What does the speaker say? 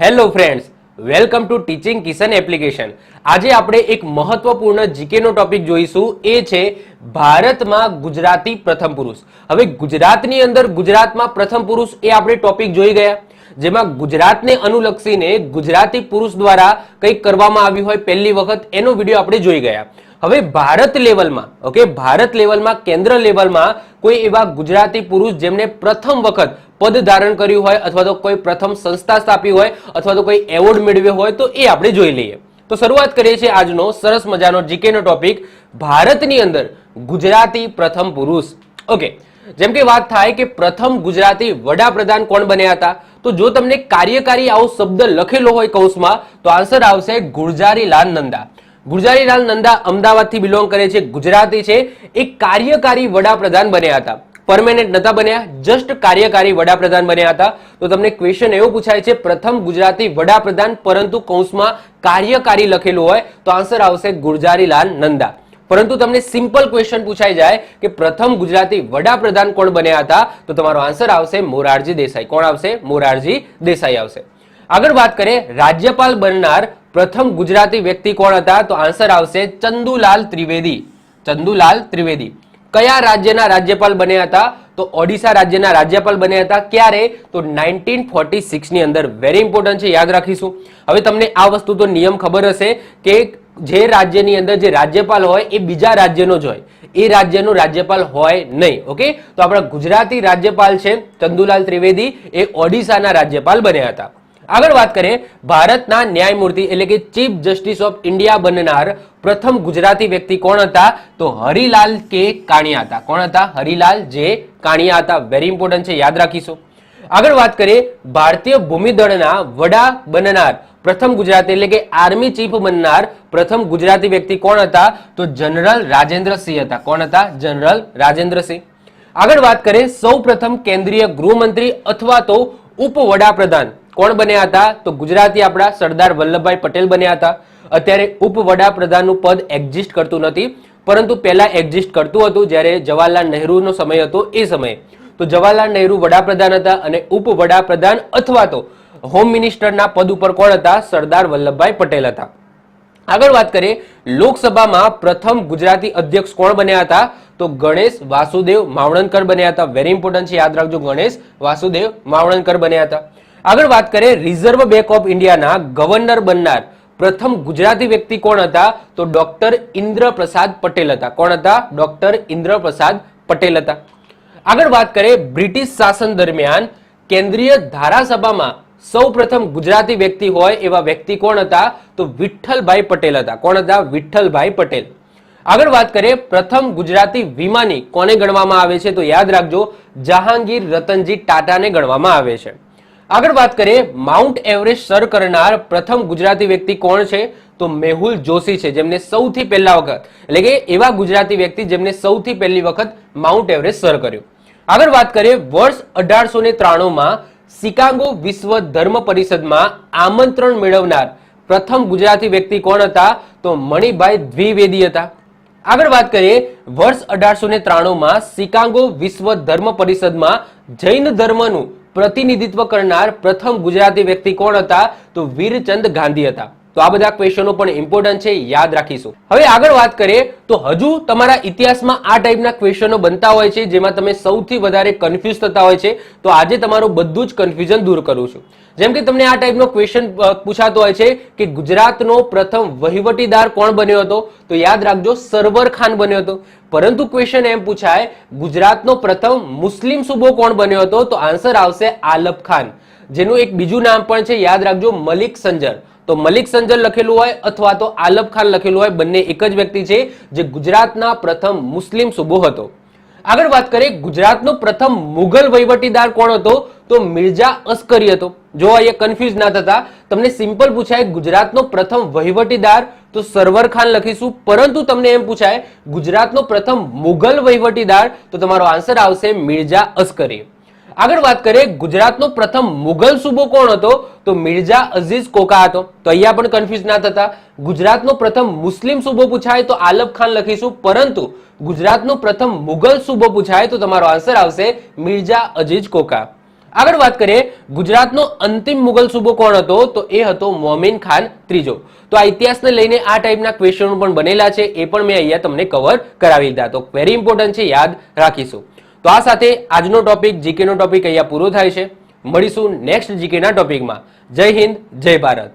Hello friends, welcome to teaching Kishan application. આજે આપણે એક મહત્વપૂર્ણ જીકે નો ટોપિક જોઈશું, એ છે ભારતમાં ગુજરાતી પ્રથમ પુરુષ. હવે ગુજરાતની અંદર ગુજરાતમાં પ્રથમ પુરુષ એ આપણે ટોપિક જોઈ ગયા. જેમાં ગુજરાતને અનુલક્ષીને ગુજરાતી પુરુષ દ્વારા કંઈક કરવામાં આવ્યું હોય પહેલી વખત, એનો વીડિયો આપણે જોઈ ગયા. હવે ભારત લેવલમાં, ઓકે, ભારત લેવલમાં, કેન્દ્ર લેવલમાં કોઈ એવા ગુજરાતી પુરુષ જેમને પ્રથમ વખત પદ ધારણ કર્યું હોય અથવા તો કોઈ પ્રથમ સંસ્થા સ્થાપી હોય અથવા તો કોઈ એવોર્ડ મેળવ્યો હોય તો એ આપણે જોઈ લઈએ. તો શરૂઆત કરીએ છીએ આજનો સરસ મજાનો જીકે નો ટોપિક, ભારતની અંદર ગુજરાતી પ્રથમ પુરુષ. ઓકે, જેમ કે વાત થાય કે પ્રથમ ગુજરાતી વડાપ્રધાન કોણ બન્યા હતા? તો જો તમને કાર્યકારી આવો શબ્દ લખેલો હોય કૌશમાં તો આન્સર આવશે ગુરજારીલાલ નંદા. ગુરજારીલાલ નંદા અમદાવાદથી બિલોંગ કરે છે, ગુજરાતી છે. એક કાર્યકારી વડાપ્રધાન બન્યા હતા. પરમેનન્ટ નતા બન્યા જસ્ટ કાર્યકારી વડાપ્રધાન બન્યા હતા. તો તમને ક્વેશ્ચન એવો પૂછાય છે, પ્રથમ ગુજરાતી વડાપ્રધાન, પરંતુ કૌંસમાં કાર્યકારી લખેલું હોય, તો આન્સર આવશે ગુરજારીલાલ નંદા. પરંતુ તમને સિમ્પલ ક્વેશ્ચન પૂછાઈ જાય કે પ્રથમ ગુજરાતી વડાપ્રધાન કોણ બન્યા હતા, તો તમારો આન્સર આવશે મોરારજી દેસાઈ. કોણ આવશે? મોરારજી દેસાઈ આવશે. આગળ વાત કરીએ, રાજ્યપાલ બનનાર પ્રથમ ગુજરાતી વ્યક્તિ કોણ હતા, તો આન્સર આવશે ચંદુલાલ ત્રિવેદી. ચંદુલાલ ત્રિવેદી. કયા રાજ્યના રાજ્યપાલ બન્યા હતા? તો ઓડિશા રાજ્યના રાજ્યપાલ બન્યા હતા. ક્યારે? તો નાઇન્ટીન ફોર્ટી ની અંદર. વેરી ઇમ્પોર્ટન્ટ છે, યાદ રાખીશું. હવે તમને આ વસ્તુ તો નિયમ ખબર હશે કે જે રાજ્યની અંદર જે રાજ્યપાલ હોય, એ બીજા રાજ્યનો જ હોય. એ રાજ્યનો રાજ્યપાલ હોય નહીં, ઓકે? તો આપણા ગુજરાતી રાજ્યપાલ છે ચંદુલાલ ત્રિવેદી. એ ઓડિશાના રાજ્યપાલ બન્યા હતા. આગળ વાત કરીએ, ભારતના ન્યાયમૂર્તિ એટલે કે ચીફ જસ્ટિસ ઓફ ઇન્ડિયા બનનાર પ્રથમ ગુજરાતી વ્યક્તિ કોણ હતા? તો હરિલાલ કે કાણિયા હતા કોણ હતા? હરિલાલ જે કાણિયા હતા વેરી ઇમ્પોર્ટન્ટ છે, યાદ રાખીશું. આગળ વાત કરીએ, ભારતીય ભૂમિદળના વડા બનનાર પ્રથમ ગુજરાતી એટલે કે આર્મી ચીફ બનનાર પ્રથમ ગુજરાતી વ્યક્તિ કોણ હતા? તો જનરલ રાજેન્દ્રસિંહ હતા. કોણ હતા? જનરલ રાજેન્દ્રસિંહ. આગળ વાત કરીએ સૌ પ્રથમ કેન્દ્રીય ગૃહમંત્રી અથવા તો ઉપ વડાપ્રધાન કોણ બન્યા હતા? તો ગુજરાતી આપણા સરદાર વલ્લભભાઈ પટેલ બન્યા હતા. અત્યારે ઉપ વડાપ્રધાનનું પદ એક્ઝિસ્ટ કરતું નથી, પરંતુ પહેલા એક્ઝિસ્ટ કરતું હતું જ્યારે જવાહરલાલ નહેરુનો સમય હતો એ સમયે. તો જવાહરલાલ નહેરુ વડાપ્રધાન હતા અને ઉપ વડાપ્રધાન અથવા તો હોમ મિનિસ્ટરના પદ ઉપર કોણ હતા? સરદાર વલ્લભભાઈ પટેલ હતા. આગળ વાત કરીએ, લોકસભામાં પ્રથમ ગુજરાતી અધ્યક્ષ કોણ બન્યા હતા? તો ગણેશ વાસુદેવ માવણનકર બન્યા હતા. વેરી ઇમ્પોર્ટન્ટ છે, યાદ રાખજો, ગણેશ વાસુદેવ માવણનકર બન્યા હતા. આગળ વાત કરીએ રિઝર્વ બેંક ઓફ ઇન્ડિયાના ગવર્નર બનનાર પ્રથમ ગુજરાતી વ્યક્તિ કોણ હતા? તો ડોક્ટર ઇન્દ્રપ્રસાદ પટેલ હતા. કોણ હતા? ડોક્ટર ઇન્દ્રપ્રસાદ પટેલ હતા. આગળ વાત કરીએ, બ્રિટિશ શાસન દરમિયાન કેન્દ્રીય ધારાસભામાં સૌ ગુજરાતી વ્યક્તિ હોય એવા વ્યક્તિ કોણ હતા? તો વિઠ્ઠલભાઈ પટેલ હતા. કોણ હતા? વિઠ્ઠલભાઈ પટેલ. આગળ વાત કરીએ, પ્રથમ ગુજરાતી વિમાની કોને ગણવામાં આવે છે? તો યાદ રાખજો, જહાંગીર રતનજી ટાટાને ગણવામાં આવે છે. આગળ વાત કરીએ માઉન્ટ એવરેસ્ટ સર કરનાર પ્રથમ ગુજરાતી વ્યક્તિ કોણ છે? તો મેહુલ જોશી છે, જેમને સૌથી પહેલા વખત, એટલે કે એવા ગુજરાતી વ્યક્તિ જેમને સૌથી પહેલી વખત માઉન્ટ એવરેસ્ટ સર કર્યું. આગળ વાત કરીએ, વર્ષ અઢારસો ને ત્રાણુંમાં શિકાગો વિશ્વ ધર્મ પરિષદમાં આમંત્રણ મેળવનાર પ્રથમ ગુજરાતી વ્યક્તિ કોણ હતા? તો મણિભાઈ દ્વિવેદી હતા. આગળ વાત કરીએ, વર્ષ અઢારસો ને ત્રાણુંમાં શિકાગો વિશ્વ ધર્મ પરિષદમાં જૈન ધર્મનું પ્રતિનિધિત્વ કરનાર પ્રથમ ગુજરાતી વ્યક્તિ કોણ હતા? તો વીરચંદ ગાંધી હતા. તો આ બધા ક્વેશ્ચનો પણ ઇમ્પોર્ટન્ટ છે, યાદ રાખીશું. હવે આગળ વાત કરીએ, તો હજુ તમારા ઇતિહાસમાં આ ટાઈપના ક્વેશ્ચનો બનતા હોય છે, જેમાં તમે સૌથી વધારે કન્ફ્યુઝ થતા હોય છે, તો આજે તમારું બધું જ કન્ફ્યુઝન દૂર કરું છું. જેમ કે તમને આ ટાઈપનો ક્વેશ્ચન પૂછાતો હોય છે કે ગુજરાતનો પ્રથમ વહીવટીદાર કોણ બન્યો હતો? તો યાદ રાખજો, સરવર ખાન બન્યો હતો. પરંતુ ક્વેશ્ચન એમ પૂછાય, ગુજરાતનો પ્રથમ મુસ્લિમ સુબો કોણ બન્યો હતો? તો આન્સર આવશે આલબ ખાન. જેનું એક બીજું નામ પણ છે, યાદ રાખજો, મલિક સંજર. તો મલિક સંજર લખેલું હોય અથવા તો આલબ ખાન લખેલું હોય, બંને એક જ વ્યક્તિ છે જે ગુજરાતના પ્રથમ મુસ્લિમ સુબો હતો. આગળ વાત કરીએ, ગુજરાતનો પ્રથમ મુઘલ વહીવટીદાર કોણ હતો? તો મિર્ઝા અસ્કરી હતો. જો અહીંયા કન્ફ્યુઝ ના થતા, તમને સિમ્પલ પૂછાય, ગુજરાતનો પ્રથમ વહીવટીદાર તો સરવર ખાન લખીશું. પરંતુ તમને એમ પૂછાય, ગુજરાતનો પ્રથમ મુઘલ વહીવટીદાર, તો તમારો આન્સર આવશે મિર્ઝા અસ્કરી. આગળ વાત કરીએ, ગુજરાતનો પ્રથમ મુઘલ સૂબો કોણ હતો? તો મિર્ઝા અઝીઝ કોકા હતો. તો અહીંયા પણ કન્ફ્યુઝ ના થતા. ગુજરાતનો પ્રથમ મુસ્લિમ સૂબો પૂછાય તો આલબ ખાન લખીશું. પરંતુ ગુજરાતનો પ્રથમ મુઘલ સૂબો પૂછાય તો તમારો આન્સર આવશે મિર્ઝા અઝીઝ કોકા. આગળ વાત કરીએ, ગુજરાતનો અંતિમ મુગલ સૂબો કોણ હતો? તો એ હતો મોમિન ખાન ત્રીજો. તો આ ઇતિહાસને લઈને આ ટાઈપના ક્વેશ્ચનો પણ બનેલા છે. એ પણ મેં અહીંયા તમને કવર કરાવી દીધા તો વેરી ઇમ્પોર્ટન્ટ છે, યાદ રાખીશું. તો આ સાથે આજનો ટોપિક જીકેનો ટોપિક અહીંયા પૂરો થાય છે. મળીશું નેક્સ્ટ જીકેના ટોપિકમાં જય હિન્દ, જય ભારત.